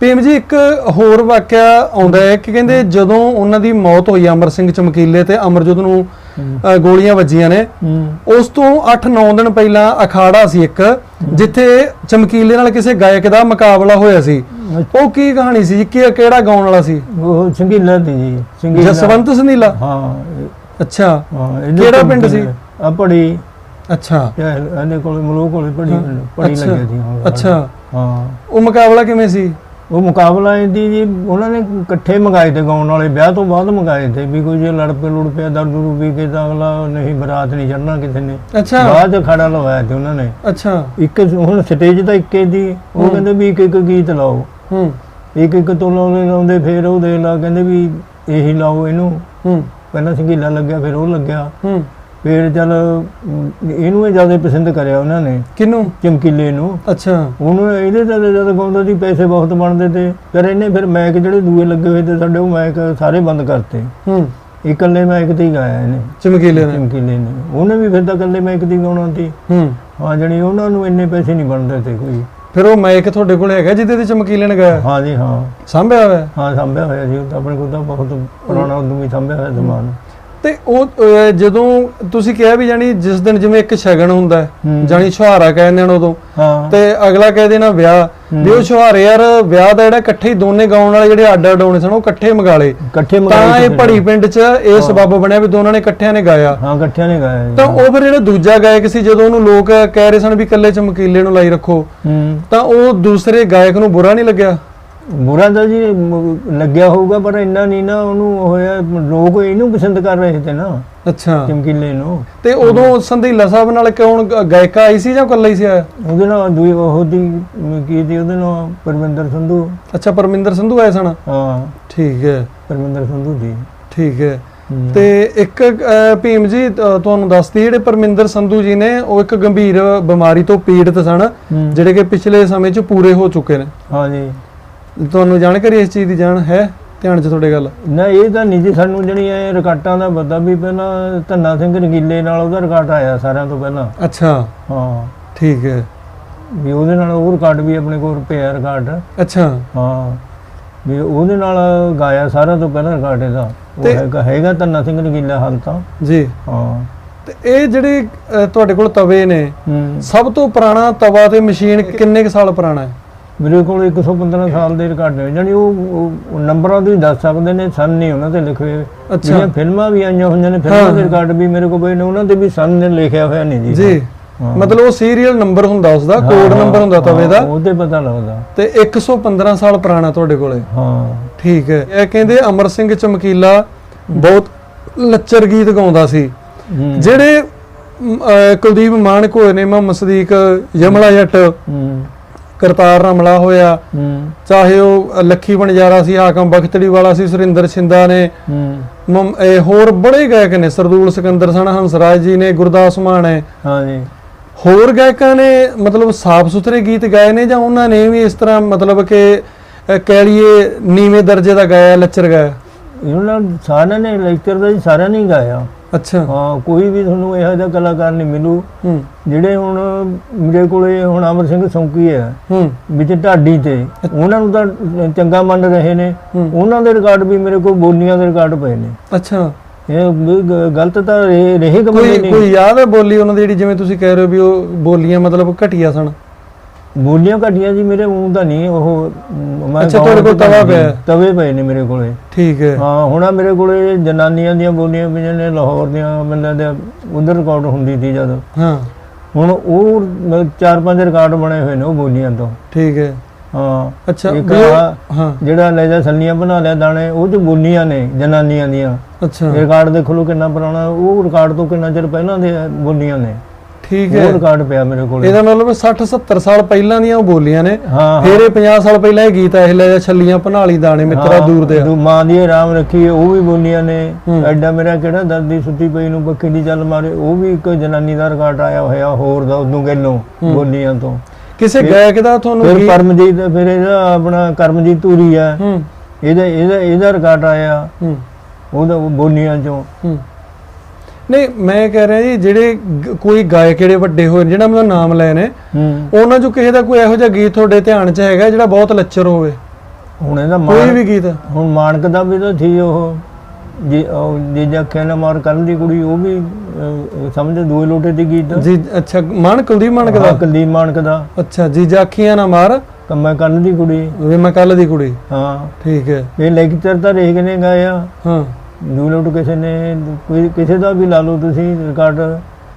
ਭੀਮ ਜੀ ਇੱਕ ਹੋਰ ਵਾਕਿਆ ਆਉਂਦਾ ਹੈ ਕਿ ਕਹਿੰਦੇ ਜਦੋਂ ਉਹਨਾਂ ਦੀ ਮੌਤ ਹੋਈ ਅਮਰ ਸਿੰਘ ਚਮਕੀਲੇ ਤੇ ਅਮਰਜੋਤ ਨੂੰ ਗੋਲੀਆਂ ਵੱਜੀਆਂ ਨੇ ਉਸ ਤੋਂ 8-9 ਦਿਨ ਪਹਿਲਾਂ ਅਖਾੜਾ ਸੀ ਇੱਕ ਜਿੱਥੇ ਚਮਕੀਲੇ ਨਾਲ ਕਿਸੇ ਗਾਇਕ ਦਾ ਮੁਕਾਬਲਾ ਹੋਇਆ ਸੀ। ਉਹ ਕੀ ਕਹਾਣੀ ਸੀ? ਜੀ ਕਿ ਕਿਹੜਾ ਗਾਉਣ ਵਾਲਾ ਸੀ? ਉਹ ਦੀ ਜੀ ਸੰਗੀਲਾ। ਜਸਵੰਤ ਸੰਧੀਲਾ ਹਾਂ। ਅੱਛਾ। ਕਿਹੜਾ ਪਿੰਡ ਸੀ? ਆ ਪੜੀ ਅੱਛਾ। ਇਹਨੇ ਕੋਲ ਮਲੋ ਕੋਲ ਪੜੀ ਪੜੀ ਲੱਗਿਆ ਸੀ ਹਾਂ। ਅੱਛਾ। ਹਾਂ। ਉਹ ਮੁਕਾਬਲਾ ਕਿਵੇਂ ਸੀ? ਉਹ ਮੁਕਾਬਲਾ ਇਹਦੀ ਜੀ ਉਹਨਾਂ ਨੇ ਇਕੱਠੇ ਮੰਗਾਏ ਤੇ ਗਾਉਣ ਵਾਲੇ ਵਿਆਹ ਤੋਂ ਬਾਅਦ ਮੰਗਾਏ ਤੇ ਵੀ ਕੋਈ ਜੇ ਲੜ ਪਏ ਲੁੜ ਪਿਆ ਦਰ ਦੂਰ ਵੀ ਕੇ ਤਾਂ ਅਗਲਾ ਨਹੀਂ ਬਰਾਤ ਨਹੀਂ ਚੜਨਾ ਕਿਸੇ ਨੇ। ਅੱਛਾ। ਬਾਅਦ ਖੜਾ ਲਵਾਇਆ ਤੇ ਉਹਨਾਂ ਨੇ। ਅੱਛਾ। ਇੱਕ ਹੁਣ ਸਟੇਜ ਤਾਂ ਇੱਕੇ ਦੀ ਉਹ ਕਹਿੰਦੇ ਵੀ ਇੱਕ ਇੱਕ ਗੀਤ ਲਾਓ। ਹੂੰ। ਇੱਕ ਇੱਕ ਤੋਂ ਲਾਉਂਦੇ ਲਾਉਂਦੇ ਫਿਰ ਉਹ ਦੇ ਲਾ ਕਹਿੰਦੇ ਵੀ ਇਹੀ ਲਾਓ ਇਹਨੂੰ। ਹੂੰ। ਪਹਿਲਾਂ ਸੰਗੀਲਾ ਲੱਗਿਆ ਫਿਰ ਉਹ ਲੱਗਿਆ। ਹੂੰ। ਫਿਰ ਅਮ, ਇਹਨੂੰ ਹੀ ਜ਼ਿਆਦਾ ਪਸੰਦ ਕਰਿਆ ਉਹਨਾਂ ਨੇ। ਕਿਨੂੰ ਚਮਕੀਲੇ ਨੂੰ। ਅੱਛਾ। ਉਹਨੂੰ ਇਹਦੇ ਤਾਂ ਜਦ ਗਾਉਂਦਾ ਸੀ ਪੈਸੇ ਬਹੁਤ ਬਣਦੇ ਤੇ। ਫਿਰ ਇਹਨੇ ਫਿਰ ਮੈਕ ਜਿਹੜੇ ਦੂਏ ਲੱਗੇ ਹੋਏ ਤੇ ਸਾਡੇ ਉਹ ਮੈਕ ਸਾਰੇ ਬੰਦ ਕਰਤੇ। ਹੂੰ। ਇਕੱਲੇ ਮੈਕ ਤੇ ਹੀ ਗਾਇਆ ਇਹਨੇ। ਚਮਕੀਲੇ ਨੇ। ਚਮਕੀਲੇ ਨੇ। ਉਹਨੇ ਵੀ ਫਿਰ ਤਾਂ ਇਕੱਲੇ ਮੈਕ ਤੇ ਹੀ ਗਾਉਣਾ ਸੀ। ਹੂੰ। ਹਾਂ ਜਣੀ ਉਹਨਾਂ ਨੂੰ ਇੰਨੇ ਪੈਸੇ ਨਹੀਂ ਬਣਦੇ ਤੇ ਕੋਈ। ਫਿਰ ਉਹ ਮਾਈਕ ਤੁਹਾਡੇ ਕੋਲ ਹੈਗਾ ਜਿਹਦੇ ਤੇ ਚਮਕੀਲੇ ਨੇ ਗਾਇਆ? ਹਾਂ ਜੀ ਹਾਂ। ਸਾਂਭਿਆ ਹੋਇਆ? ਹਾਂ ਸੰਭਿਆ ਹੋਇਆ ਜੀ। ਉਹ ਤਾਂ ਆਪਣੇ ਕੋਲ ਤਾਂ ਬਹੁਤ ਪੁਰਾਣਾ ਉਦੋਂ ਵੀ ਸੰਭਿਆ ਹੋਇਆ ਸਮਾਨ। ਤੇ ਉਹ ਅਹ, ਜਦੋਂ ਤੁਸੀਂ ਕਿਹਾ ਵੀ ਜਾਨੀ ਜਿਸ ਦਿਨ ਜਿਵੇਂ ਇੱਕ ਸ਼ਗਨ ਹੁੰਦਾ ਹੈ ਹੂੰ। ਜਾਨੀ ਛੁਹਾਰਾ ਕਹਿੰਦੇ ਨੇ ਉਦੋਂ ਹਾਂ। ਤੇ ਅਗਲਾ ਕਹਿ ਦੇਣਾ ਵਿਆਹ। ਵੀ ਉਹ ਛੁਹਾਰੇ ਯਾਰ ਵਿਆਹ ਦਾ ਜਿਹੜਾ ਇਕੱਠੇ ਹੀ ਦੋਨੇ ਗਾਉਣ ਵਾਲੇ ਜਿਹੜੇ ਅੱਡ ਅੱਡ ਹੋਣੇ ਸਨ ਉਹ ਇਕੱਠੇ ਮਗਾਲੇ ਇਕੱਠੇ ਤਾਂ ਮੰਗਾਏ ਇਹ ਸੀ ਭੜੀ ਪਿੰਡ 'ਚ ਇਹ ਸਬੱਬ ਬਣਿਆ ਵੀ ਦੋਨਾਂ ਨੇ ਇਕੱਠਿਆਂ ਨੇ ਗਾਇਆ। ਹਾਂ ਇਕੱਠਿਆਂ ਨੇ ਗਾਇਆ। ਜੀ ਤਾਂ ਉਹ ਫਿਰ ਜਿਹੜਾ ਦੂਜਾ ਗਾਇਕ ਸੀ ਜਦੋਂ ਉਹਨੂੰ ਲੋਕ ਕਹਿ ਰਹੇ ਸਨ ਵੀ ਇਕੱਲੇ ਚਮਕੀਲੇ ਨੂੰ ਲਾਈ ਰੱਖੋ ਹੂੰ। ਤਾਂ ਉਹ ਦੂਸਰੇ ਗਾਇਕ ਨੂੰ ਬੁਰਾ ਨਹੀਂ ਲੱਗਿਆ? ਬੁਰਾ ਤਾਂ ਜੀ ਮ- ਲੱਗਿਆ ਹੋਊਗਾ ਪਰ ਇੰਨਾ ਨਹੀਂ ਨਾ ਉਹਨੂੰ ਹੋਇਆ ਲੋਕ ਇਹਨੂੰ ਪਸੰਦ ਕਰ ਰਹੇ ਤੇ ਨਾ ਅੱਛਾ। ਚਮਕੀਲੇ ਨੂੰ। ਤੇ ਉਦੋਂ ਸੰਧੀਲਾ ਸਾਹਿਬ ਨਾਲ ਗ- ਗਾਇਕਾ ਆਈ ਸੀ ਜਾਂ ਇਕੱਲਾ ਹੀ ਸੀ ਆਇਆ? ਉਹਦੇ ਨਾਲ ਦੂਈ ਉਹ ਦੀ ਕੀ ਦੀ ਉਹਦੇ ਨਾਲ ਪਰਮਿੰਦਰ ਸੰਧੂ। ਅੱਛਾ ਪਰਮਿੰਦਰ ਸੰਧੂ ਆਏ ਸਨ? ਹਾਂ। ਠੀਕ ਹੈ। ਪਰਮਿੰਦਰ ਸੰਧੂ ਦੀ ਠੀਕ ਹੈ। ਤੇ ਇੱਕ ਅਹ, ਭੀਮ ਜੀ ਅਹ, ਤੁਹਾਨੂੰ ਦੱਸਦੀ ਜਿਹੜੇ ਪਰਮਿੰਦਰ ਸੰਧੂ ਜੀ ਨੇ ਉਹ ਇੱਕ ਗੰਭੀਰ ਬਿਮਾਰੀ ਤੋਂ ਪੀੜਤ ਸਨ। ਜਿਹੜੇ ਕਿ ਪਿਛਲੇ ਸਮੇਂ 'ਚ ਪੂਰੇ ਹੋ ਚੁੱਕੇ ਨੇ। ਹਾਂ ਜੀ। ਤੁਹਾਨੂੰ ਜਾਣਕਾਰੀ ਇਸ ਚੀਜ਼ ਦੀ ਜਾਣ ਹੈ ਧਿਆਨ 'ਚ ਤੁਹਾਡੇ ਗੱਲ? ਨਾ ਇਹ ਤਾਂ ਨਹੀਂ ਜੀ ਸਾਨੂੰ ਜਿਹੜੀ ਇਹ ਰਿਕਾਰਡਾਂ ਦਾ ਪਤਾ ਵੀ ਪਹਿਲਾਂ ਧੰਨਾ ਸਿੰਘ ਰੰਗੀਲੇ ਨਾਲ ਉਹਦਾ ਰਿਕਾਰਡ ਆਇਆ ਸਾਰਿਆਂ ਤੋਂ ਪਹਿਲਾਂ। ਅੱਛਾ। ਹਾਂ। ਠੀਕ ਹੈ। ਵੀ ਉਹਦੇ ਨਾਲ ਉਹ ਰਿਕਾਰਡ ਵੀ ਆਪਣੇ ਕੋਲ ਪਿਆ ਰਿਕਾਰਡ ਅੱਛਾ। ਹਾਂ। ਵੀ ਉਹਦੇ ਨਾਲ ਗਾਇਆ ਸਾਰਿਆਂ ਤੋਂ ਪਹਿਲਾਂ ਰਿਕਾਰਡ ਇਹਦਾ। ਉਹ ਹੈਗਾ ਹੈਗਾ ਧੰਨਾ ਸਿੰਘ ਰੰਗੀਲਾ ਹਾਲ ਤਾਂ। ਜੀ। ਹਾਂ। ਤੇ ਇਹ ਜਿਹੜੇ ਤੁਹਾਡੇ ਕੋਲ ਤਵੇ ਨੇ ਸਭ ਤੋਂ ਪੁਰਾਣਾ ਤਵਾ ਤੇ ਮਸ਼ੀਨ ਕਿੰਨੇ ਕੁ ਸਾਲ ਪੁਰਾਣਾ ਹੈ? ਮੇਰੇ ਕੋਲ 115 ਸਾਲ ਦੇ ਰਿਕਾਰਡ ਨੇ। ਜਾਨੀ ਉਹ ਉਹ ਨੰਬਰਾਂ ਦੀ ਦੱਸ ਸਕਦੇ ਨੇ ਸਨ ਨਹੀਂ ਉਹਨਾਂ ਤੇ ਲਿਖੇ ਹੋਏ। ਅੱਛਾ। ਜਿਹੜੀਆਂ ਫਿਲਮਾਂ ਵੀ ਆਈਆਂ ਹੋਈਆਂ ਨੇ ਫਿਲਮਾਂ ਦੇ ਰਿਕਾਰਡ ਵੀ ਮੇਰੇ ਕੋਲ ਪਏ ਨੇ ਉਹਨਾਂ ਤੇ ਵੀ ਸਨ ਨੇ ਲਿਖਿਆ ਹੋਇਆ ਨਹੀਂ ਜੀ। ਜੀ। ਹਾਂ। ਮਤਲਬ ਉਹ ਸੀਰੀਅਲ ਨੰਬਰ ਹੁੰਦਾ ਉਸਦਾ ਕੋਡ ਹਾਂ, ਨੰਬਰ ਹੁੰਦਾ ਤਵੇ ਦਾ। ਹਾਂ, ਉਹਦੇ ਪਤਾ ਲੱਗਦਾ। ਤੇ 115 ਸਾਲ ਪੁਰਾਣਾ ਤੁਹਾਡੇ ਕੋਲੇ। ਹਾਂ। ਠੀਕ ਹੈ। ਇਹ ਕਹਿੰਦੇ ਅਮਰ ਸਿੰਘ ਚਮਕੀਲਾ ਬਹੁਤ ਲੱਚਰ ਗੀਤ ਗਾਉਂਦਾ ਸੀ। ਹੂੰ। ਜਿਹੜੇ ਕੁਲਦੀਪ ਮਾਨਕ ਹੋਏ ਨੇ ਮੁਹੰਮਦ ਸਦੀਕ ਯਮਲਾ ਜੱਟ। ਹੂੰ। ਕਰਤਾਰ ਰਮਲਾ ਹੋਇਆ। ਚਾਹੇ ਉਹ ਲੱਖੀ ਬਣਜਾਰਾ ਸੀ ਹਾਕਮ ਬਖਤੜੀ ਵਾਲਾ ਸੀ ਸੁਰਿੰਦਰ ਛਿੰਦਾ ਨੇ। ਇਹ ਹੋਰ ਬੜੇ ਗਾਇਕ ਨੇ ਸਰਦੂਲ ਸਿਕੰਦਰ ਸਨ ਹੰਸਰਾਜ ਜੀ ਨੇ ਗੁਰਦਾਸ ਮਾਨ ਹੈ ਹਾਂ ਜੀ ਹੋਰ ਗਾਇਕਾਂ ਨੇ ਮਤਲਬ ਸਾਫ਼ ਸੁਥਰੇ ਗੀਤ ਗਾਏ ਨੇ ਜਾਂ ਉਹਨਾਂ ਨੇ ਵੀ ਇਸ ਤਰ੍ਹਾਂ ਮਤਲਬ ਕਿ ਕਹਿ ਲਈਏ ਨੀਵੇਂ ਦਰਜੇ ਦਾ ਗਾਇਆ ਲੱਚਰ ਗਾਇਆ? ਇਹਨਾਂ ਸਾਰਿਆਂ ਨੇ ਲੈਕਚਰ ਦਾ ਸਾਰਿਆਂ ਨੇ ਗਾਇਆ। ਅੱਛਾ। ਹਾਂ ਕੋਈ ਵੀ ਤੁਹਾਨੂੰ ਇਹੋ ਜਿਹਾ ਕਲਾਕਾਰ ਨਹੀਂ ਮਿਲੂ। ਹੂੰ। ਜਿਹੜੇ ਹੁਣ ਮੇਰੇ ਕੋਲੇ ਹੁਣ ਅਮਰ ਸਿੰਘ ਸੌਂਕੀ ਹੈ ਹੂੰ। ਵਿੱਚ ਢਾਡੀ ਤੇ ਉਹਨਾਂ ਨੂੰ ਤਾਂ ਚੰਗਾ ਮੰਨ ਰਹੇ ਨੇ। ਉਹਨਾਂ ਦੇ ਰਿਕਾਰਡ ਵੀ ਮੇਰੇ ਕੋਲ ਬੋਲੀਆਂ ਦੇ ਰਿਕਾਰਡ ਪਏ ਨੇ। ਅੱਛਾ। ਇਹ ਗਲਤ ਤਾਂ ਰਹੇ ਕਮੇ ਨਹੀਂ ਕੋਈ ਯਾਦ ਹੈ ਬੋਲੀ ਉਹਨਾਂ ਦੀ ਜਿਹੜੀ ਜਿਵੇਂ ਤੁਸੀਂ ਕਹਿ ਰਹੇ ਹੋ ਵੀ ਉਹ ਬੋਲੀਆਂ ਮਤਲਬ ਘਟੀਆ ਸਨ? ਬੋਲੀਆਂ ਘਟੀਆਂ ਜੀ ਮੇਰੇ ਮੂੰਹ ਦਾ ਨਹੀਂ ਉਹ ਮ, ਅੱਛਾ, ਤੁਹਾਡੇ ਕੋਲ ਤਵਾ ਪਿਆ? ਹੈ। ਤਵੇ ਪਏ ਨੇ ਮੇਰੇ ਕੋਲੇ। ਠੀਕ ਹੈ। ਹਾਂ ਹੁਣ ਆਹ ਮੇਰੇ ਕੋਲੇ ਜਨਾਨੀਆਂ ਦੀਆਂ ਬੋਲੀਆਂ ਪਈਆਂ ਨੇ ਲਾਹੌਰ ਦੀਆਂ ਮੈਨੂੰ ਲੱਗਦਾ ਉਧਰ ਰਿਕਾਰਡ ਹੁੰਦੀ ਸੀ ਜਦ। ਹਾਂ। ਹੁਣ ਉਹ ਚਾਰ ਪੰਜ ਰਿਕਾਰਡ ਬਣੇ ਹੋਏ ਨੇ ਉਹ ਬੋਲੀਆਂ ਤੋਂ। ਠੀਕ ਹੈ। ਹਾਂ। ਅੱਛਾ ਇੱਕ ਵੀ ਉਹ- ਆਹ ਹਾਂ। ਜਿਹੜਾ ਲੈ ਜਾ ਸੱਲੀਆਂ ਬਣਾ ਲਿਆ ਦਾਣੇ ਉਹ ਚ ਬੋਲੀਆਂ ਨੇ ਜਨਾਨੀਆਂ ਦੀਆਂ। ਅੱਛਾ। ਰਿਕਾਰਡ ਦੇਖ ਲਓ ਕਿੰਨਾ ਪੁਰਾਣਾ ਉਹ ਰਿਕਾਰਡ ਤੋਂ ਕਿੰਨਾ ਚਿਰ ਪਹਿਲਾਂ ਦੇ ਬੋਲੀਆਂ ਨੇ। ਠੀਕ ਉਹ ਹੈ ਰਿਕਾਰਡ ਪਿਆ ਮੇਰੇ ਕੋਲ। ਇਹਦਾ ਮਤਲਬ 60 70 ਸਾਲ ਪਹਿਲਾਂ ਦੀਆਂ ਉਹ ਬੋਲੀਆਂ ਨੇ। ਫਿਰ ਇਹ 50 ਸਾਲ ਪਹਿਲਾਂ ਇਹ ਗੀਤ ਆਏ ਲੈ ਜਾ ਛੱਲੀਆਂ ਭਨਾਲੀ ਦਾਣੇ ਮਿੱਤਰਾ ਦੂਰ ਦੇ ਮਾਂ ਦੀ ਆਰਾਮ ਰੱਖੀ ਉਹ ਵੀ ਬੋਲੀਆਂ ਨੇ। ਐਡਾ ਮੇਰਾ ਕਿਹੜਾ ਦਰਦੀ ਸੁੱਤੀ ਪਈ ਨੂੰ ਬੱਕੀ ਦੀ ਚੱਲ ਮਾਰੇ। ਉਹ ਵੀ ਇੱਕ ਜਨਾਨੀ ਦਾ ਰਿਕਾਰਡ ਆਇਆ ਹੋਇਆ ਹੋਰ ਦਾ ਉਦੋਂ ਗੱਲੋਂ ਬੋਲੀਆਂ ਤੋਂ। ਕਿਸੇ ਗਾਇਕ ਦਾ ਤੁਹਾਨੂੰ ਫਿਰ ਪਰਮਜੀਤ ਫਿਰ ਇਹਦਾ ਆਪਣਾ ਕਰਮਜੀਤ ਧੂਰੀ ਆ। ਇਹਦਾ ਇਹਦਾ ਇਹਦਾ ਰਿਕਾਰਡ ਆਇਆ। ਉਹਦਾ ਉਹ ਬੋਲੀਆਂ ਚੋਂ। ਨਹੀਂ ਮੈਂ ਕਹਿ ਰਿਹਾ ਜੀ ਜਿਹੜੇ ਗ- ਕੋਈ ਗਾਇਕ ਜਿਹੜੇ ਵੱਡੇ ਹੋਏ ਨੇ, ਜਿਹੜਾ ਮੈਂ ਨਾਮ ਲਏ ਨੇ ਹੂੰ। ਉਹਨਾਂ ਚੋਂ ਕਿਸੇ ਦਾ ਕੋਈ ਇਹੋ ਜਿਹਾ ਗੀਤ ਤੁਹਾਡੇ ਧਿਆਨ 'ਚ ਹੈਗਾ ਜਿਹੜਾ ਬਹੁਤ ਲੱਚਰ ਹੋਵੇ? ਹੁਣ ਇਹਦਾ ਕੋਈ ਵੀ ਗੀਤ? ਹੁਣ ਮਾਨਕ ਦਾ ਵੀ ਤਾਂ ਸੀ ਉਹ। ਜੀ ਉਹ ਜੀਜਾ ਖੇਨਾ ਮਾਰ ਕਰਨ ਦੀ ਕੁੜੀ ਉਹ ਵੀ ਅਹ, ਸਮਝ ਦੋਏ ਲੋਟੇ ਦੀ ਗੀਤ। ਜੀ ਅੱਛਾ ਮਾਨ ਕੁਲਦੀਪ ਮਾਨਕ ਦਾ? ਹਾਂ, ਕੁਲਦੀਪ ਮਾਨਕ ਦਾ। ਅੱਛਾ ਜੀ ਜਾਖੀਆਂ ਨਾ ਮਾਰ? ਕੰਮਾ ਕਰਨ ਦੀ ਕੁੜੀ। ਵੇ ਮੈਂ ਕੱਲ ਦੀ ਕੁੜੀ। ਹਾਂ। ਠੀਕ ਹੈ। ਇਹ ਲੈਕਚਰ ਤਾਂ ਰੇਖ ਨੇ ਗਾਇਆ। ਹਾਂ। ਦੋ ਲੋਟ ਕਿਸੇ ਨੇ ਕੋਈ ਕਿਸੇ ਦਾ ਵੀ ਲਾ ਲਓ ਤੁਸੀਂ ਰਿਕਾਰਡ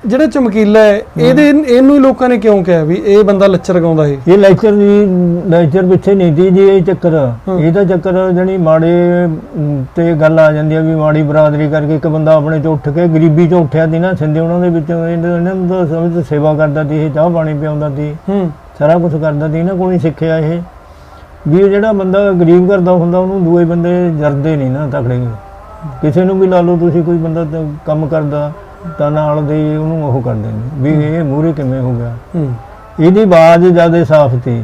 ਜਿਹੜਾ ਚਮਕੀਲਾ ਹੈ ਇਹਦੇ ਇਹਨੂੰ ਹੀ ਲੋਕਾਂ ਨੇ ਕਿਉਂ ਕਿਹਾ ਵੀ ਇਹ ਬੰਦਾ ਲੱਚਰ ਗਾਉਂਦਾ ਸੀ? ਇਹ ਲੈਕਚਰ ਦੀ ਲੈਕਚਰ ਪਿੱਛੇ ਨਹੀਂ ਦੀ ਜੀ ਇਹ ਚੱਕਰ। ਇਹ ਤਾਂ ਚੱਕਰ ਜਣੀ ਮਾੜੇ ਤੇ ਗੱਲ ਆ ਜਾਂਦੀ ਆ ਵੀ ਮਾੜੀ ਬਰਾਦਰੀ ਕਰਕੇ ਇੱਕ ਬੰਦਾ ਆਪਣੇ ਚੋਂ ਉੱਠ ਕੇ ਗਰੀਬੀ ਚੋਂ ਉੱਠਿਆ ਸੀ ਨਾ ਸਿੰਦੇ ਉਹਨਾਂ ਦੇ ਵਿੱਚੋਂ ਇਹਨਾਂ ਤਾਂ ਸਮਝ ਸੇਵਾ ਕਰਦਾ ਸੀ ਇਹ ਚਾਹ ਪਾਣੀ ਪਿਆਉਂਦਾ ਸੀ। ਸਾਰਾ ਕੁਝ ਕਰਦਾ ਸੀ ਨਾ ਕੋਈ ਸਿੱਖਿਆ ਇਹ। ਵੀ ਇਹ ਜਿਹੜਾ ਬੰਦਾ ਗਰੀਬ ਕਰਦਾ ਹੁੰਦਾ ਉਹਨੂੰ ਦੂਏ ਬੰਦੇ ਜਰਦੇ ਨਹੀਂ ਨਾ ਤਕੜੇ। ਕਿਸੇ ਨੂੰ ਵੀ ਲਾ ਲਓ ਤੁਸੀਂ ਕੋਈ ਬੰਦਾ ਤਾਂ ਕੰਮ ਕਰਦਾ ਤਾਂ ਨਾਲ ਦੇ ਉਹਨੂੰ ਉਹ ਕਰਦੇ ਨੇ ਵੀ ਇਹ ਮੂਹਰੇ ਕਿਵੇਂ ਹੋ ਗਿਆ? ਇਹਦੀ ਆਵਾਜ਼ ਜ਼ਿਆਦਾ ਸਾਫ਼ ਸੀ।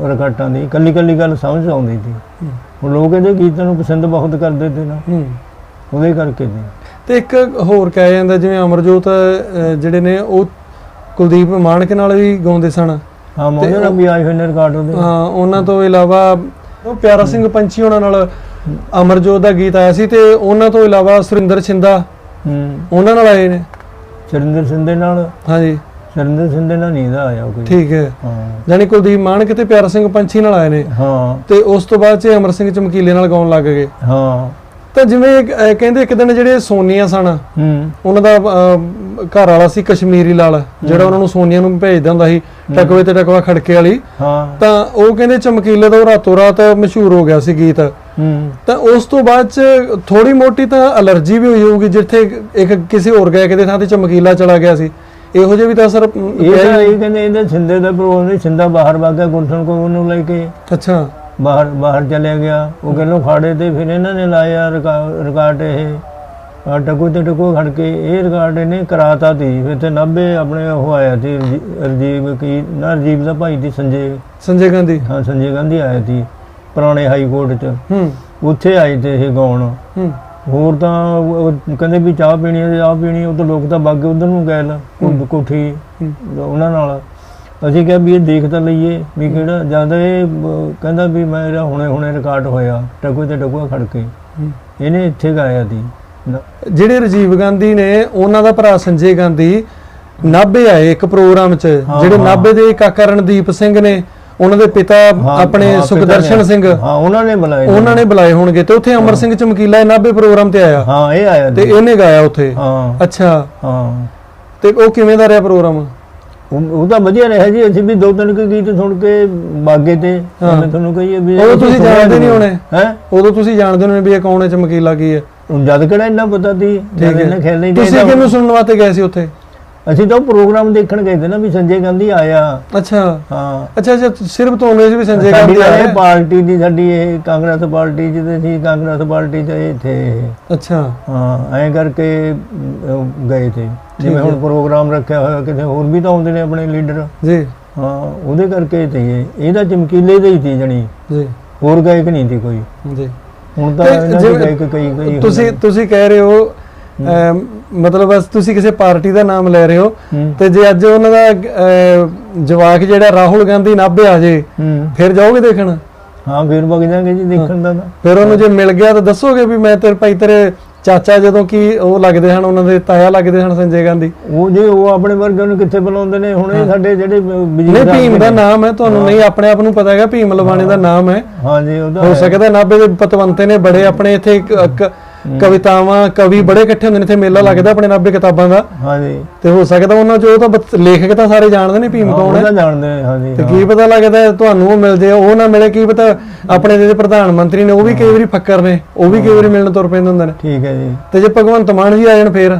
ਰਕਾਟਾਂ ਦੀ ਕੱਲੀ ਕੱਲੀ ਗੱਲ ਸਮਝ ਆਉਂਦੀ ਸੀ। ਹੂੰ, ਹੁਣ ਲੋਕ ਇਹਦੇ ਗੀਤਾਂ ਨੂੰ ਪਸੰਦ ਬਹੁਤ ਕਰਦੇ ਤੇ ਨਾ। ਉਹਦੇ ਕਰਕੇ ਨੇ ਤੇ ਇੱਕ ਹੋਰ ਕਿਹਾ ਜਾਂਦਾ ਜਿਵੇਂ ਅਮਰਜੋਤ ਜਿਹੜੇ ਨੇ ਉਹ ਕੁਲਦੀਪ ਮਾਨਕ ਨਾਲ ਵੀ ਗਾਉਂਦੇ ਸਨ। ਹਾਂ ਮੋਹਨ ਨਾਲ ਵੀ ਆਏ ਹੋਏ ਨੇ ਰਿਕਾਰਡ ਉਹਦੇ। ਹਾਂ ਉਹਨਾਂ ਤੋਂ ਇਲਾਵਾ ਉਹ ਪਿਆਰਾ ਸਿੰਘ ਪੰਛੀ ਉਹਨਾਂ ਨਾਲ ਅਮਰਜੋਤ ਦਾ ਗੀਤ ਆਇਆ ਸੀ ਤੇ ਉਹਨਾਂ ਤੋਂ ਇਲਾਵਾ ਸੁਰਿੰਦਰ ਛਿੰਦਾ ਹੂੰ। ਉਹਨਾਂ ਨਾਲ ਆਏ ਨੇ। ਸਰਿੰਦਰ ਸਿੰਘ ਦੇ ਨਾਲ? ਹਾਂਜੀ। ਸਰਿੰਦਰ ਸਿੰਘ ਦੇ ਨਾਲ ਨਹੀਂ ਦਾ ਆਇਆ ਕੋਈ? ਠੀਕ ਹੈ। ਹਾਂ। ਜਾਨੀ ਕੁਲਦੀਪ ਮਾਨਕ ਤੇ ਪਿਆਰਾ ਸਿੰਘ ਪੰਛੀ ਨਾਲ ਆਏ ਨੇ। ਹਾਂ। ਤੇ ਉਸ ਤੋਂ ਬਾਅਦ ਚ ਅਮਰ ਸਿੰਘ ਚਮਕੀਲੇ ਨਾਲ ਗਾਉਣ ਲੱਗ ਗਏ। ਹਾਂ। ਤਾਂ ਜਿਵੇਂ ਅਹ, ਕਹਿੰਦੇ ਇੱਕ ਦਿਨ ਜਿਹੜੇ ਸੋਨੀਆ ਸਨ ਹੂੰ। ਉਹਨਾਂ ਦਾ ਅਹ, ਘਰ ਵਾਲਾ ਸੀ ਕਸ਼ਮੀਰੀ ਲਾਲ ਜਿਹੜਾ ਉਹਨਾਂ ਨੂੰ ਸੋਨੀਆ ਨੂੰ ਭੇਜਦਾ ਹੁੰਦਾ ਸੀ ਟਕਵੇ ਤੇ ਟਕਵਾ ਖੜਕੇ ਵਾਲੀ। ਹਾਂ। ਤਾਂ ਉਹ ਕਹਿੰਦੇ ਚਮਕੀਲੇ ਦਾ ਉਹ ਰਾਤੋਂ ਰਾਤ ਮਸ਼ਹੂਰ ਹੋ ਗਿਆ ਸੀ ਗੀਤ। ਹੂੰ ਤਾਂ ਉਸ ਤੋਂ ਬਾਅਦ ਚ ਥੋੜੀ ਮੋਟੀ ਤਾਂ ਅਲਰਜੀ ਵੀ ਹੋਈ ਹੋਊਗੀ ਜਿੱਥੇ ਇੱਕ ਕਿਸੇ ਹੋਰ ਗਾਇਕ ਦੇ ਥਾਂ ਤੇ ਚਮਕੀਲਾ ਚਲਾ ਗਿਆ ਸੀ। ਇਹੋ ਜਿਹੇ ਵੀ ਤਾਂ ਅਮ, ਇਹ ਤਾਂ ਕਹਿੰਦੇ ਇਹਦੇ ਸਿੰਦੇ ਦਾ ਪ੍ਰੋਗਰਾਮ ਨਹੀਂ ਸਿੰਦਾ ਬਾਹਰ ਵਾਗਾ ਗੁਰਸਨ ਕੋ ਉਹਨੂੰ ਲੈ ਕੇ। ਅੱਛਾ। ਬਾਹਰ ਬਾਹਰ ਚਲੇ ਗਿਆ। ਉਹ ਕਹਿੰਦੇ ਖਾੜੇ ਤੇ ਫਿਰ ਇਹਨਾਂ ਨੇ ਲਾਇਆ ਰਿਕਾ- ਰਿਕਾਰਡ ਇਹ। ਟਕੋ ਤੇ ਟਕੋ ਖੜ ਕੇ ਇਹ ਰਿਕਾਰਡ ਇਹਨੇ ਕਰਾਤਾ ਸੀ। ਫਿਰ ਤੇ 90 ਆਪਣੇ ਉਹ ਆਇਆ ਸੀ ਰਜੀ- ਰਜੀਵ ਕੀ ਨਾ ਰਜੀਵ ਦਾ ਭਾਈ ਦੀ ਸੰਜੇ। ਸੰਜੇ ਗਾਂਧੀ। ਹਾਂ ਸੰਜੇ ਗਾਂਧੀ ਆਇਆ ਸੀ। ਪੁਰਾਣੇ ਹਾਈ ਕੋਰਟ 'ਚ। ਹੂੰ। ਉੱਥੇ ਆਏ ਤੇ ਇਹ ਗਾਉਣ। ਹੂੰ। ਹੋਰ ਤਾਂ ਉਹ- ਕਹਿੰਦੇ ਵੀ ਚਾਹ ਪੀਣੀ ਹੈ ਚਾਹ ਪੀਣੀ ਉਹ ਤਾਂ ਲੋਕ ਤਾਂ ਬਾਗੇ ਉਧਰ ਨੂੰ ਗਏ ਲਾ ਕੋਠ- ਕੋਠੀ। ਉਹਨਾਂ ਨਾਲ। ਅਸੀਂ ਕਿਹਾ ਵੀ ਇਹ ਦੇਖ ਤਾਂ ਲਈਏ ਵੀ ਕਿਹੜਾ ਜਦ ਇਹ ਕਹਿੰਦਾ ਵੀ ਮੇਰਾ ਹੁਣੇ ਹੁਣੇ ਰਿਕਾਰਡ ਹੋਇਆ ਟਕੂ ਤੇ ਟਕੂਆ ਖੜ ਕੇ। ਇਹਨੇ ਇੱਥੇ ਗਾਇਆ ਨ- ਜਿਹੜੇ ਰਾਜੀਵ ਗਾਂਧੀ ਨੇ ਉਹਨਾਂ ਦਾ ਭਰਾ ਸੰਜੇ ਗਾਂਧੀ ਨਾਭੇ ਆਏ ਇੱਕ ਪ੍ਰੋਗਰਾਮ 'ਚ ਜਿਹੜੇ। ਨਾਭੇ ਦੇ ਕਾਕਾ ਰਣਦੀਪ ਸਿੰਘ ਨੇ ਉਹਨਾਂ ਦੇ ਪਿਤਾ ਆਪਣੇ ਸੁਖਦਰਸ਼ਨ ਸਿੰਘ ਹਾਂ ਉਹਨਾਂ ਨੇ ਬੁਲਾਏ ਉਹਨਾਂ ਨੇ ਬੁਲਾਏ ਹੋਣਗੇ ਤੇ ਉੱਥੇ ਅਮਰ ਸਿੰਘ ਚਮਕੀਲਾ ਇਹ ਨਾਭੇ ਪ੍ਰੋਗਰਾਮ ਤੇ ਆਇਆ। ਹਾਂ ਇਹ ਆਇਆ ਤੇ ਇਹਨੇ ਗਾਇਆ ਉੱਥੇ। ਹਾਂ। ਅੱਛਾ। ਹਾਂ। ਤੇ ਉਹ ਕਿਵੇਂ ਦਾ ਰਿਹਾ ਪ੍ਰੋਗਰਾਮ? ਉਹ ਉਹ ਤਾਂ ਵਧੀਆ ਰਿਹਾ ਜੀ ਅਸੀਂ ਵੀ ਦੋ ਤਿੰਨ ਕੁ ਗੀਤ ਸੁਣ ਕੇ ਬਾਗੇ ਤੇ। ਮੈਂ ਤੁਹਾਨੂੰ ਕਹੀਏ ਵੀ ਉਹ ਤੁਸੀਂ ਜਾਣਦੇ ਨਹੀਂ ਹੋਣੇ। ਹੈ? ਉਦੋਂ ਤੁਸੀਂ ਜਾਣਦੇ ਹੋਣੇ ਵੀ ਇਹ ਕੌਣ ਹੈ ਚਮਕੀਲਾ ਕੀ ਹੈ। ਜਦ ਕਿਹੜਾ ਇੰਨਾ ਪਤਾ ਸੀ ਜਦ ਇਹਨਾਂ ਖੇਲ ਨਹੀਂ ਤੁਸੀਂ ਕਿਹਨੂੰ ਸੁਣਨ ਵਾਸਤੇ ਗਏ ਸੀ ਉੱਥੇ? ਅਸੀਂ ਤਾਂ ਉਹ ਪ੍ਰੋਗਰਾਮ ਦੇਖਣ ਗਏ ਤੇ ਨਾ ਵੀ ਸੰਜੇ ਗਾਂਧੀ ਆਇਆ। ਅੱਛਾ। ਹਾਂ। ਅੱਛਾ ਅੱਛਾ ਸਿਰਫ ਤੁਹਾਨੂੰ ਸੀ ਵੀ ਸੰਜੇ ਗਾਂਧੀ ਆਇਆ ਪਾਰਟੀ ਦੀ ਸਾਡੀ ਇਹ ਕਾਂਗਰਸ ਪਾਰਟੀ ਜਿਹਦੇ ਸੀ ਕਾਂਗਰਸ ਪਾਰਟੀ ਚ ਇਹ ਥੇ ਅੱਛਾ। ਹਾਂ ਐਂ ਕਰਕੇ ਗਏ ਤੇ। ਜਿਵੇਂ। ਹੁਣ ਪ੍ਰੋਗਰਾਮ ਰੱਖਿਆ ਹੋਇਆ ਕਿਤੇ ਹੋਰ ਵੀ ਤਾਂ ਆਉਂਦੇ ਨੇ ਆਪਣੇ ਲੀਡਰ। ਜੀ। ਹਾਂ ਉਹਦੇ ਕਰਕੇ ਤੇ ਇਹ ਇਹਦਾ ਚਮਕੀਲੇ ਦੇ ਹੀ ਸੀ ਜਣੀ। ਜੀ। ਹੋਰ ਗਾਇਕ ਨਹੀਂ ਸੀ ਕੋਈ। ਜੀ। ਹੁਣ ਤਾਂ ਇਹਨਾਂ ਦੇ ਗਾਇਕ ਕਈ ਕਈ ਤੁਸੀਂ ਤੁਸੀਂ ਕਹਿ ਰਹੇ ਹੋ ਮਤਲਬ ਬਸ ਤੁਸੀਂ ਕਿਸੇ ਪਾਰਟੀ ਦਾ ਨਾਮ ਲੈ ਰਹੇ ਹੋ ਤੇ ਜੇ ਅੱਜ ਉਹਨਾਂ ਦਾ ਜਵਾਕ ਜਿਹੜਾ ਰਾਹੁਲ ਗਾਂਧੀ ਨਾਭੇ ਆ ਜੇ ਫਿਰ ਜਾਓਗੇ ਦੇਖਣ? ਹਾਂ ਫਿਰ ਵਗ ਜਾਾਂਗੇ ਜੀ ਦੇਖਣ ਦਾ ਫਿਰ ਉਹਨੂੰ ਜੇ ਮਿਲ ਗਿਆ ਤਾਂ ਦੱਸੋਗੇ ਵੀ ਮੈਂ ਤੇਰੇ ਭਾਈ ਤੇਰੇ ਚਾਚਾ ਜਦੋਂ ਕੀ ਉਹ ਲੱਗਦੇ ਹਨ ਉਹਨਾਂ ਦੇ ਤਾਇਆ ਲੱਗਦੇ ਹਨ ਸੰਜੇ ਗਾਂਧੀ? ਉਹ ਜੇ ਉਹ ਆਪਣੇ ਵਰਗੇ ਨੂੰ ਕਿੱਥੇ ਬੁਲਾਉਂਦੇ ਨੇ? ਹੁਣ ਇਹ ਸਾਡੇ ਜਿਹੜੇ ਨਹੀਂ ਬਿਜਲੀ ਭੀਮ ਦਾ ਨਾਮ ਹੈ ਤੁਹਾਨੂੰ ਨਹੀਂ ਆਪਣੇ ਆਪ ਨੂੰ ਪਤਾ ਹੈਗਾ ਭੀਮ ਲਵਾਣੇ ਦਾ ਨਾਮ ਹੈ। ਹਾਂ ਜੀ ਉਹਦਾ ਹੋ। ਸਕਦਾ ਨਾਭੇ ਦੇ ਪਤਵੰਤੇ ਨੇ ਬੜੇ ਆਪਣੇ ਇੱਥੇ ਕਵਿਤਾਵਾਂ ਕਵੀ ਬੜੇ ਇਕੱਠੇ ਹੁੰਦੇ ਨੇ ਇੱਥੇ ਮੇਲਾ ਲੱਗਦਾ ਆਪਣੇ ਨਾਭੇ ਕਿਤਾਬਾਂ ਦਾ। ਹਾਂ ਜੀ ਤੇ ਹੋ ਸਕਦਾ ਉਹਨਾਂ ਚੋਂ ਉਹ ਤਾਂ ਲੇਖਕ ਤਾਂ ਸਾਰੇ ਜਾਣਦੇ ਨੇ ਭੀਮ ਕੌਣ ਹੈ। ਉਹਦਾ ਜਾਣਦੇ ਨੇ, ਹਾਂ ਜੀ ਤੇ। ਕੀ ਪਤਾ ਲੱਗਦਾ ਤੁਹਾਨੂੰ ਉਹ ਮਿਲ ਜੇ ਉਹ ਨਾ ਮਿਲੇ ਕੀ ਪਤਾ ਆਪਣੇ ਜਿਹੜੇ ਪ੍ਰਧਾਨ ਮੰਤਰੀ ਨੇ ਉਹ ਵੀ ਕਈ ਵਾਰੀ ਫੱਕਰ ਨੇ ਉਹ ਵੀ ਕਈ ਵਾਰੀ ਮਿਲਣ ਤੁਰ ਪੈਂਦੇ ਹੁੰਦੇ ਨੇ। ਠੀਕ ਹੈ ਜੀ। ਤੇ ਜੇ ਭਗਵੰਤ ਮਾਨ ਜੀ ਆ ਜਾਣ ਫੇਰ?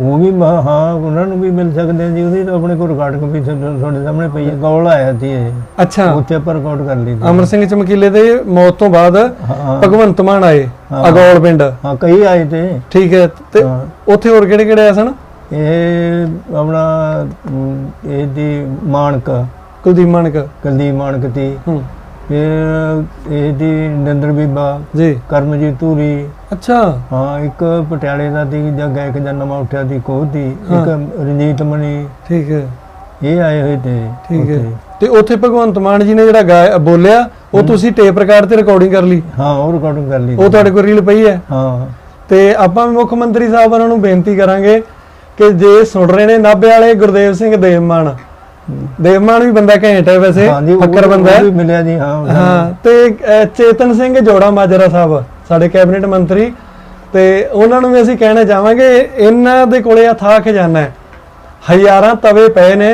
ਉਹ ਵੀ ਮ- ਹਾਂ ਉਹਨਾਂ ਨੂੰ ਵੀ ਮਿਲ ਸਕਦੇ ਆ ਜੀ ਉਹਦੀ ਤਾਂ ਆਪਣੇ ਕੋਲ ਰਿਕਾਰਡ ਵੀ ਤੁਹਾਡੇ ਤੁਹਾਡੇ ਸਾਹਮਣੇ ਪਈ ਹੈ ਗੌਲ ਆਇਆ ਸੀ ਇਹ। ਅੱਛਾ। ਉੱਥੇ ਆਪਾਂ ਰਿਕਾਰਡ ਕਰ ਲਈ ਸੀ। ਅਮਰ ਸਿੰਘ ਚਮਕੀਲੇ ਦੇ ਮੌਤ ਤੋਂ ਬਾਅਦ ਹਾਂ। ਭਗਵੰਤ ਮਾਨ ਆਏ ਹਾਂ। ਅਗੌਲ ਪਿੰਡ। ਹਾਂ ਕਈ ਆਏ ਤੇ। ਠੀਕ ਹੈ ਤੇ ਹਾਂ। ਉੱਥੇ ਹੋਰ ਕਿਹੜੇ ਕਿਹੜੇ ਆਏ ਸਨ? ਇਹ ਆਪਣਾ ਅਮ, ਇਹਦੀ ਮਾਨਕ। ਕੁਲਦੀਪ ਮਾਨਕ। ਕੁਲਦੀਪ ਮਾਨਕ ਤੀ ਹੂੰ। ਫਿਰ ਇਹਦੀ ਨਰਿੰਦਰ ਬੀਬਾ ਜੀ। ਕਰਮਜੀਤ ਧੂਰੀ। ਅੱਛਾ। ਹਾਂ ਇੱਕ ਪਟਿਆਲੇ ਦਾ ਦੀ ਜਾਂ ਗਾਇਕ ਜਾਂ ਨਵਾਂ ਉੱਠਿਆ ਦੀ ਕੋਹ ਦੀ ਇੱਕ ਹਾਂ। ਰਣਜੀਤ ਮਣੀ। ਠੀਕ ਹੈ। ਇਹ ਆਏ ਹੋਏ ਤੇ ਠੀਕ ਹੈ। ਉੱਥੇ। ਤੇ ਉੱਥੇ ਭਗਵੰਤ ਮਾਨ ਜੀ ਨੇ ਜਿਹੜਾ ਬੋਲਿਆ ਉਹ ਤੁਸੀਂ ਟੇਪ ਰਿਕਾਰਡ ਤੇ ਰਿਕਾਰਡਿੰਗ ਕਰ ਲਈ? ਹਾਂ ਉਹ ਰਿਕਾਰਡਿੰਗ ਕਰ ਲਈ। ਉਹ ਤੁਹਾਡੇ ਕੋਲ ਰੀਲ ਪਈ ਹੈ? ਹਾਂ। ਤੇ ਆਪਾਂ ਮੁੱਖ ਮੰਤਰੀ ਸਾਹਿਬ ਉਹਨਾਂ ਨੂੰ ਬੇਨਤੀ ਕਰਾਂਗੇ ਕਿ ਜੇ ਸੁਣ ਰਹੇ ਨੇ ਨਾਭੇ ਵਾਲੇ ਗੁਰਦੇਵ ਸਿੰਘ ਦੇਵਮਾਨ ਦੇਵਮਾਨ ਵੀ ਬੰਦਾ ਘੈਂਟ ਹੈ ਵੈਸੇ ਫੱਕਰ ਬੰਦਾ ਹੈ। ਮਿਲਿਆ ਜੀ ਹਾਂ ਹਾਂ ਤੇ ਚੇਤਨ ਸਿੰਘ ਜੋੜਾ ਮਾਜਰਾ ਸਾਹਿਬ ਸਾਡੇ ਕੈਬਨਿਟ ਮੰਤਰੀ ਤੇ ਉਹਨਾਂ ਨੂੰ ਵੀ ਅਸੀਂ ਕਹਿਣਾ ਚਾਹਾਂਗੇ ਇਹਨਾਂ ਦੇ ਕੋਲੇ ਅਥਾਹ ਖਜ਼ਾਨਾ ਹੈ। ਹਜ਼ਾਰਾਂ ਤਵੇ ਪਏ ਨੇ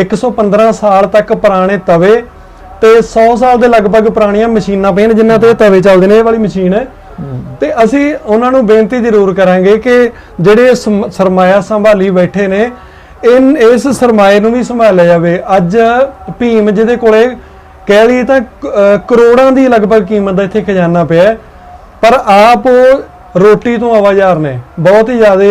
115 ਸਾਲ ਤੱਕ ਪੁਰਾਣੇ ਤਵੇ ਤੇ 100 ਸਾਲ ਦੇ ਲਗਭਗ ਪੁਰਾਣੀਆਂ ਮਸ਼ੀਨਾਂ ਪਈਆਂ ਨੇ ਜਿਨ੍ਹਾਂ ਤੇ ਤਵੇ ਚੱਲਦੇ ਨੇ ਇਹ ਵਾਲੀ ਮਸ਼ੀਨ ਹੈ। ਤੇ ਅਸੀਂ ਉਹਨਾਂ ਨੂੰ ਬੇਨਤੀ ਜ਼ਰੂਰ ਕਰਾਂਗੇ ਕਿ ਜਿਹੜੇ ਸਰਮਾਇਆ ਸੰਭਾਲੀ ਬੈਠੇ ਨੇ ਇਨ ਇਸ ਸਰਮਾਏ ਨੂੰ ਵੀ ਸੰਭਾਲਿਆ ਜਾਵੇ। ਅੱਜ ਭੀਮ ਜਿਹਦੇ ਕੋਲੇ ਕਹਿ ਲਈਏ ਤਾਂ ਕਰੋੜਾਂ ਦੀ ਲਗਭਗ ਕੀਮਤ ਦਾ ਇੱਥੇ ਖਜ਼ਾਨਾ ਪਿਆ ਪਰ ਆਪ ਉਹ ਰੋਟੀ ਤੋਂ ਆਵਾਜ਼ਾਰ ਨੇ। ਬਹੁਤ ਹੀ ਜ਼ਿਆਦਾ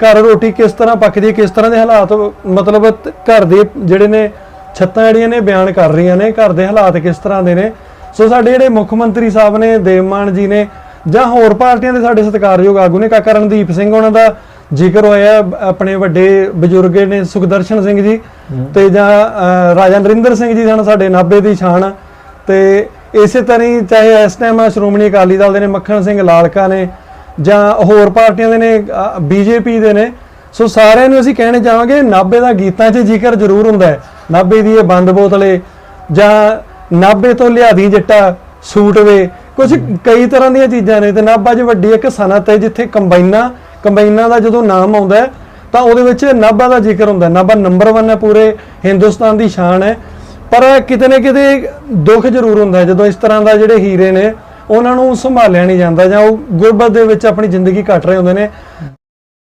ਘਰ ਰੋਟੀ ਕਿਸ ਤਰ੍ਹਾਂ ਪੱਕਦੀ ਹੈ, ਕਿਸ ਤਰ੍ਹਾਂ ਦੇ ਹਾਲਾਤ ਮਤਲਬ ਘਰ ਦੇ ਜਿਹੜੇ ਨੇ ਛੱਤਾਂ ਜਿਹੜੀਆਂ ਨੇ ਬਿਆਨ ਕਰ ਰਹੀਆਂ ਨੇ ਘਰ ਦੇ ਹਾਲਾਤ ਕਿਸ ਤਰ੍ਹਾਂ ਦੇ ਨੇ। ਸੋ ਸਾਡੇ ਜਿਹੜੇ ਮੁੱਖ ਮੰਤਰੀ ਸਾਹਿਬ ਨੇ ਦੇਵਮਾਨ ਜੀ ਨੇ ਜਾਂ ਹੋਰ ਪਾਰਟੀਆਂ ਦੇ ਸਾਡੇ ਸਤਿਕਾਰਯੋਗ ਆਗੂ ਨੇ ਕਾਕਾ ਰਣਦੀਪ ਸਿੰਘ ਉਹਨਾਂ ਦਾ ਜ਼ਿਕਰ ਹੋਇਆ ਆਪਣੇ ਵੱਡੇ ਬਜ਼ੁਰਗ ਨੇ ਸੁਖਦਰਸ਼ਨ ਸਿੰਘ ਜੀ ਤੇ ਜਾਂ ਰਾਜਾ ਨਰਿੰਦਰ ਸਿੰਘ ਜੀ ਸਨ ਸਾਡੇ ਨਾਭੇ ਦੀ ਸ਼ਾਨ। ਤੇ ਇਸੇ ਤਰ੍ਹਾਂ ਹੀ ਚਾਹੇ ਇਸ ਟਾਈਮ ਸ਼੍ਰੋਮਣੀ ਅਕਾਲੀ ਦਲ ਦੇ ਨੇ ਮੱਖਣ ਸਿੰਘ ਲਾਲਕਾ ਨੇ ਜਾਂ ਹੋਰ ਪਾਰਟੀਆਂ ਦੇ ਨੇ ਬੀਜੇਪੀ ਦੇ ਨੇ ਸੋ ਸਾਰਿਆਂ ਨੂੰ ਅਸੀਂ ਕਹਿਣੇ ਚਾਹਾਂਗੇ ਨਾਭੇ ਦਾ ਗੀਤਾਂ 'ਚ ਜ਼ਿਕਰ ਜ਼ਰੂਰ ਹੁੰਦਾ ਹੈ। ਨਾਭੇ ਦੀ ਇਹ ਬੰਦ ਬੋਤਲੇ ਜਾਂ ਨਾਭੇ ਤੋਂ ਲਿਆਦੀ ਜੱਟਾ ਸੂਟ ਵੇ ਕੁਝ ਕਈ ਤਰ੍ਹਾਂ ਦੀਆਂ ਚੀਜ਼ਾਂ ਨੇ ਤੇ ਨਾਭਾ 'ਚ ਵੱਡੀ ਇੱਕ ਸਨਅਤ ਹੈ ਜਿੱਥੇ ਕੰਬਾਈਨਾਂ ਕੰਬਾਈਨਾਂ ਦਾ ਜਦੋਂ ਨਾਮ ਆਉਂਦਾ ਤਾਂ ਉਹਦੇ ਵਿੱਚ ਨਾਭਾ ਦਾ ਜ਼ਿਕਰ ਹੁੰਦਾ ਨਾਭਾ ਨੰਬਰ 1 ਹੈ ਪੂਰੇ, ਹਿੰਦੁਸਤਾਨ ਦੀ ਸ਼ਾਨ ਹੈ। ਪਰ ਕਿਤੇ ਨਾ ਕਿਤੇ ਦੁੱਖ ਜ਼ਰੂਰ ਹੁੰਦਾ ਜਦੋਂ ਇਸ ਤਰ੍ਹਾਂ ਦਾ ਜਿਹੜੇ ਹੀਰੇ ਨੇ, ਉਹਨਾਂ ਨੂੰ ਸੰਭਾਲਿਆ ਨਹੀਂ ਜਾਂਦਾ ਜਾਂ ਉਹ ਗੁਰਬਤ ਦੇ ਵਿੱਚ ਆਪਣੀ ਜ਼ਿੰਦਗੀ ਕੱਟ ਰਹੇ ਹੁੰਦੇ ਨੇ।